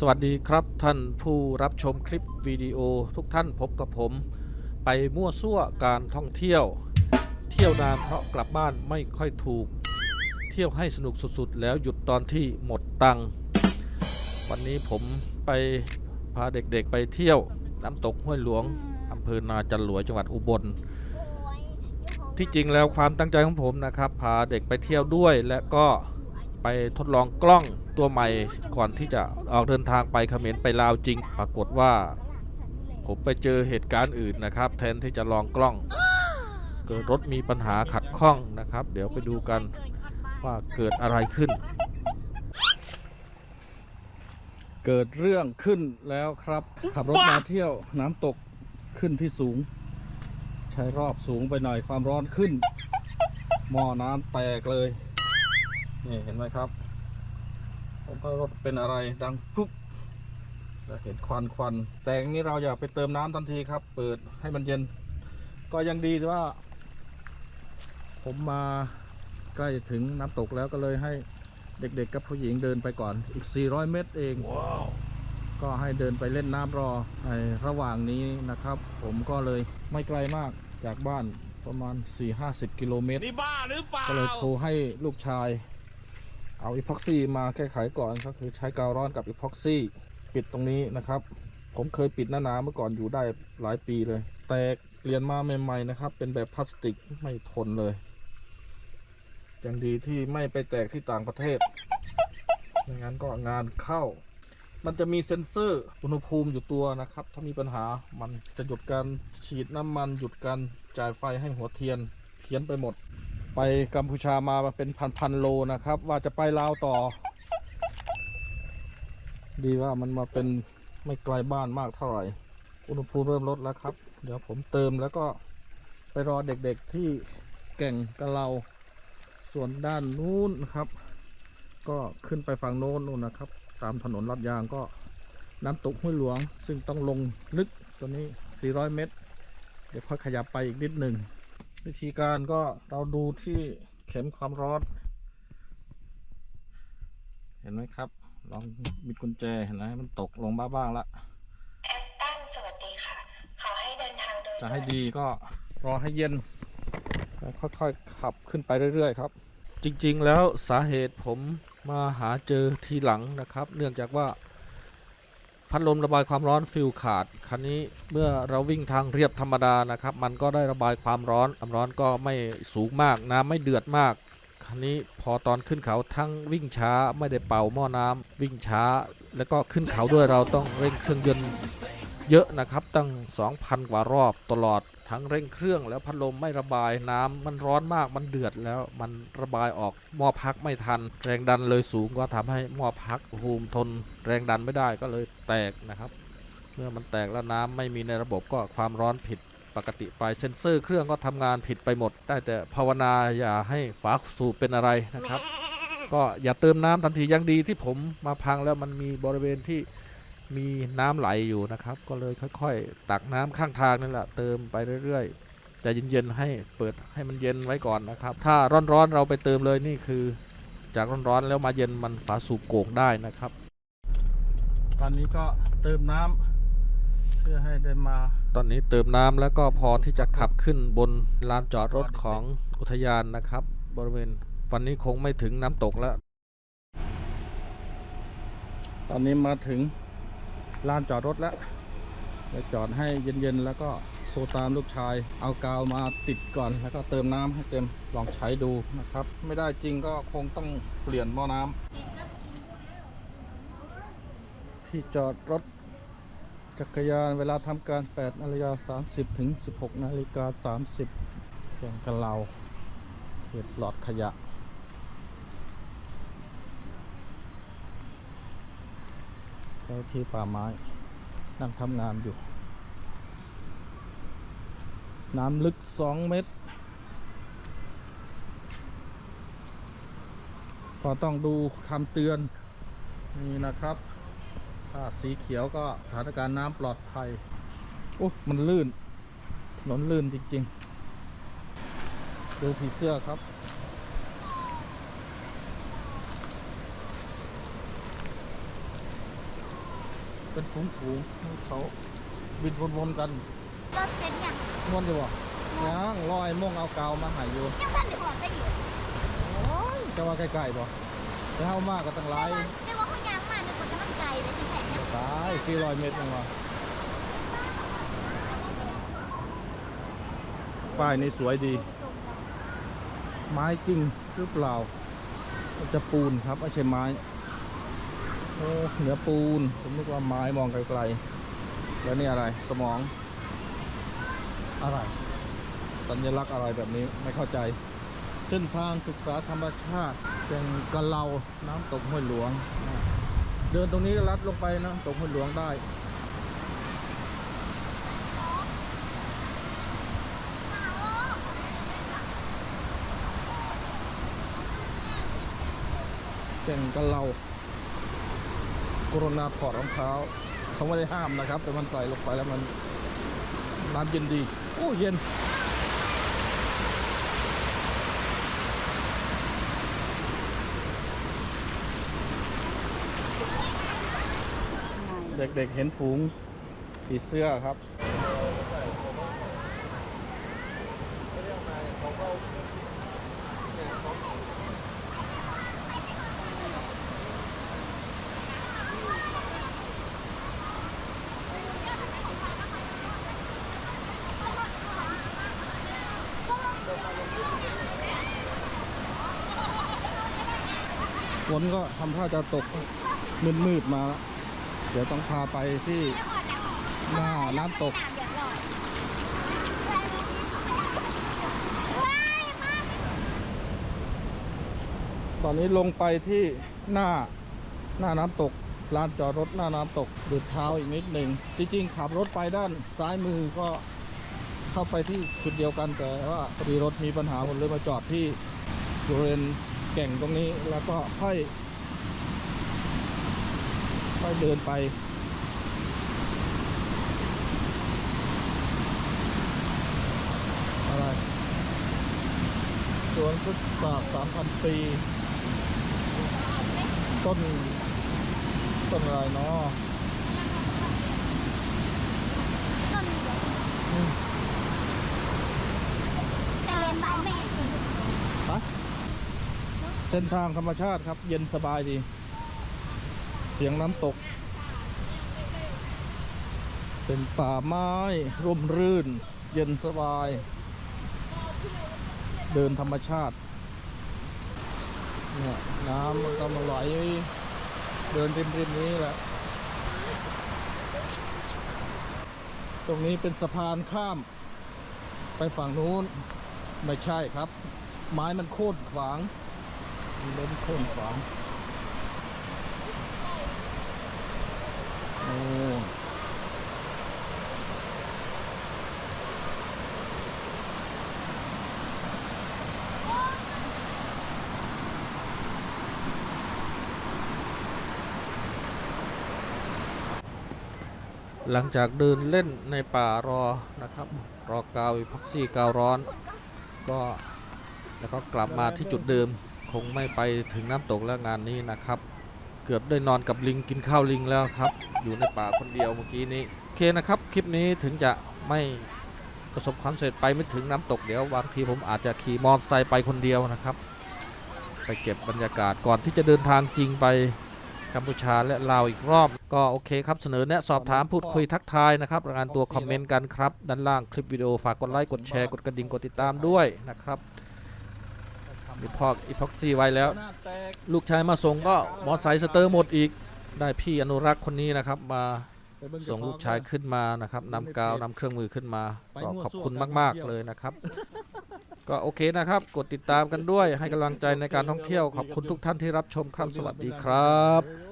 สวัสดีครับท่านผู้รับชมคลิปวิดีโอทุกท่านพบกับผม ไปมั่วซั่วการท่องเที่ยว เที่ยวนานเพราะกลับบ้านไม่ค่อยถูก เที่ยวให้สนุกสุดๆ แล้วหยุดตอนที่หมดตังค์วันนี้ผมไปพาเด็กๆไปเที่ยวน้ำตกห้วยหลวงอำเภอนาจันหลวยจังหวัดอุบล ที่จริงแล้วความตั้งใจของผมนะครับ พาเด็กไปเที่ยวด้วยและก็ ไปทดลองกล้องตัวใหม่ก่อนที่จะออกเดินทางไปเขมรไปลาวจริง ปรากฏว่า ผมไปเจอเหตุการณ์อื่นนะครับ แทนที่จะลองกล้อง เกิดรถมีปัญหาขัดข้องนะครับ เดี๋ยวไปดูกันว่าเกิดอะไรขึ้น เกิดเรื่องขึ้นแล้วครับ ขับรถมาเที่ยวน้ำตกขึ้นที่สูง ใช้รอบสูงไปหน่อยความร้อนขึ้นหม้อน้ำแตกเลย นี่เห็นไหมครับผมก็รถเป็นอะไรดังปุ๊บแล้วเห็นควันควันแต่อย่างนี้เราอย่าไปเติมน้ำทันทีครับ เปิดให้มันเย็น ก็ยังดีที่ว่า ผมมาใกล้ถึงน้ำตกแล้วก็เลยให้เด็กๆกับผู้หญิงเดินไปก่อนอีก 400 เมตรเองก็ให้เดินไปเล่นน้ำรอในระหว่างนี้นะครับ ผมก็เลยไม่ไกลมากจากบ้านประมาณ 4-50 กิโลเมตรนี่บ้าหรือเปล่าก็เลยโทรให้ลูกชาย เอาอีพ็อกซี่มาแก้ไขก่อนก็คือใช้กาวร้อนกับอีพ็อกซี่ปิดตรงนี้นะครับ ผมเคยปิดหน้าหนาเมื่อก่อนอยู่ได้หลายปีเลย แต่เปลี่ยนมาใหม่ๆนะครับ เป็นแบบพลาสติกไม่ทนเลยยังดีที่ไม่ไปแตกที่ต่างประเทศไม่งั้นก็งานเข้า มันจะมีเซ็นเซอร์อุณหภูมิอยู่ตัวนะครับ ถ้ามีปัญหามันจะหยุดการฉีดน้ำมันหยุดการจ่ายไฟให้หัวเทียนเขียนไปหมด ไปกัมพูชามาเป็นพันพันๆโลนะครับ ว่าจะไปลาวต่อ ดีว่ามันมาเป็นไม่ไกลบ้านมากเท่าไหร่ อุณหภูมิเริ่มลดแล้วครับ เดี๋ยวผมเติมแล้วก็ไปรอเด็กๆที่แก่งกับเราส่วนด้านนู้นนะครับ ก็ขึ้นไปฝั่งโน้นนู่นนะครับ ตามถนนลาดยางก็น้ำตกห้วยหลวง ซึ่งต้องลงลึกตัวนี้ 400 เมตร เดี๋ยวค่อยขยับไปอีกนิดหนึ่ง วิธีการก็เราดูที่เข็มความร้อน เห็นไหมครับ ลองบิดกุญแจเห็นไหมมันตกลงบ้าบ้างละแอปตันสวัสดีค่ะขอให้เดินทางโดยจะให้ดีก็รอให้เย็นแล้วค่อยๆขับขึ้นไปเรื่อยๆครับ จริงๆแล้วสาเหตุผมมาหาเจอทีหลังนะครับ เนื่องจากว่า พัดลมระบายความร้อนฟิลขาด คันนี้เมื่อเราวิ่งทางเรียบธรรมดานะครับ มันก็ได้ระบายความร้อนความร้อนก็ไม่สูงมาก น้ำไม่เดือดมาก คันนี้พอตอนขึ้นเขาทั้งวิ่งช้าไม่ได้เป่าหม้อน้ำวิ่งช้า แล้วก็ขึ้นเขาด้วยเราต้องเร่งเครื่องยนต์เยอะนะครับ ตั้ง 2,000 กว่ารอบตลอด ทั้งเร่งเครื่องแล้วพัดลมไม่ระบายน้ำมันร้อนมากมันเดือดแล้วมันระบายออกหม้อพักไม่ทัน แรงดันเลยสูงก็ทำให้หม้อพักภูมิทน แรงดันไม่ได้ก็เลยแตกนะครับ เมื่อมันแตกแล้วน้ำไม่มีในระบบก็ความร้อนผิดปกติไปเซ็นเซอร์เครื่องก็ทำงานผิดไปหมด ได้แต่ภาวนาอย่าให้ฝาสูบเป็นอะไรนะครับ ก็อย่าเติมน้ำทันทียังดีที่ผมมาพังแล้วมันมีบริเวณที่ มีน้ำไหลอยู่นะครับ ก็เลยค่อย ๆ ตักน้ำข้างทางนั่นแหละเติมไปเรื่อยๆแต่เย็นๆให้เปิดให้มันเย็นไว้ก่อนนะครับ ถ้าร้อนๆเราไปเติมเลยนี่คือ จากร้อนๆแล้วมาเย็นมันฝาสูบโก่งได้นะครับ ตอนนี้ก็เติมน้ำเพื่อให้ได้มา ตอนนี้เติมน้ำแล้วก็พอที่จะขับขึ้นบนลานจอดรถของอุทยานนะครับ บริเวณวันนี้คงไม่ถึงน้ำตกแล้ว ตอนนี้มาถึง ลานจอดรถแล้วเดี๋ยวจอดให้เย็นๆ แล้วก็โทรตามลูกชาย เอากาวมาติดก่อน แล้วก็เติมน้ำให้เต็มลองใช้ดูนะครับ ไม่ได้จริงก็คงต้องเปลี่ยนหม้อน้ำที่จอดรถจักรยานเวลาทำการ 8นาฬิกา30 ถึง 16นาฬิกา30แกงกะเหลาเขตหลอดขยะ เจ้าที่ป่าไม้นั่งทำงานอยู่ น้ำลึก2เมตร ก็ต้องดูคำเตือน นี่นะครับ ถ้าสีเขียวก็สถานการณ์น้ำปลอดภัย โอ้มันลื่นถนนลื่นจริง ๆ ดูผีเสื้อครับ เป็นฝูงๆเขาบินวนๆกันรถเซ็ตยังม่วนอยู่บ่ยังรอไอ้โม่งเอากาวมาใหายอยู่ยังท่านได้บอกได้อยู่จะว่าใกล้ๆบ่จะเข้ามากก็ตั้งหลายแต่ว่าเขายางมาเนี่ยคนจะมันไกลเลยที่แท้เนี่ยตาย400เมตรยังวะป้ายนี้สวยดี ไม้จริงหรือเปล่ามันจะปูนครับไม่ใช่ไม้โอ้ เหนือปูน ผมนึกว่าไม้มองไกลๆ แล้วนี่อะไรสมอง อะไร สัญลักษณ์อะไรแบบนี้ไม่เข้าใจ เส้นทางศึกษาธรรมชาติเป็นกะเหลาน้ำตกห้วยหลวง เดินตรงนี้ก็ลัดลงไปนะตกห้วยหลวงได้เก่งกะเหลา กรุณาถอดรองเท้าเขาไม่ได้ห้ามนะครับ แต่มันใส่ลงไปแล้วมันน้ำเย็นดี โอ้เย็นเด็กๆเห็นฝูงผีเสื้อครับ ฝนก็ทำท่าจะตกมืดๆมาแล้วเดี๋ยวต้องพาไปที่หน้าน้ำตกตอนนี้ลงไปที่หน้าหน้าน้ำตกลานจอดรถหน้าน้ำตกเดินเท้าอีกนิดหนึ่งจริงๆขับรถไปด้านซ้ายมือก็เข้าไปที่จุดเดียวกันแต่ว่าพอดีรถมีปัญหาผมเลยมาจอดที่บริเวณ แก่งตรงนี้แล้วก็ค่อยค่อยเดินไป อะไร สวนพุทธศาสตร์สามพันปี ต้น ต้นอะไรเนาะต้นเดียวอืมแต่เรียนบ้านแม่ฮะ เส้นทางธรรมชาติครับ เย็นสบายดี เสียงน้ำตก เป็นป่าไม้ร่มรื่น เย็นสบาย เดินธรรมชาติเนี่ยน้ำมันก็มาไหลเดินริมริมนี้แหละ ตรงนี้เป็นสะพานข้าม ไปฝั่งนู้น ไม่ใช่ครับ ไม้มันโค่นขวาง มันล้มโค่นขวางโอ้หลังจากเดินเล่นในป่ารอนะครับ รอกาวอีพ็อกซี่กาวร้อน ก็แล้วก็กลับมาที่จุดเดิม คงไม่ไปถึงน้ำตกแล้วงานนี้นะครับ เกือบได้นอนกับลิงกินข้าวลิงแล้วครับ อยู่ในป่าคนเดียวเมื่อกี้นี้โอเคนะครับ คลิปนี้ถึงจะไม่ประสบความสำเร็จไปไม่ถึงน้ำตกเดี๋ยวบางทีผมอาจจะขี่มอเตอร์ไซค์ไปคนเดียวนะครับ ไปเก็บบรรยากาศก่อนที่จะเดินทางจริงไปกัมพูชาและลาวอีกรอบ ก็โอเคครับเสนอแนะสอบถามพูดคุยทักทายนะครับรายงานตัวคอมเมนต์กันครับ ด้านล่างคลิปวิดีโอฝากกดไลค์กดแชร์กดกระดิ่งกดติดตามด้วยนะครับ มีพอกอีพ็อกซี่ไว้แล้ว ลูกชายมาส่งก็มอไซค์สเตอร์หมดอีก ได้พี่อนุรักษ์คนนี้นะครับมาส่งลูกชายขึ้นมานะครับนำกาวนำเครื่องมือขึ้นมาก็ขอบคุณมาก ๆ เลยนะครับ ก็โอเคนะครับ กดติดตามกันด้วยให้กำลังใจในการท่องเที่ยวขอบคุณทุกท่านที่รับชมครับสวัสดีครับ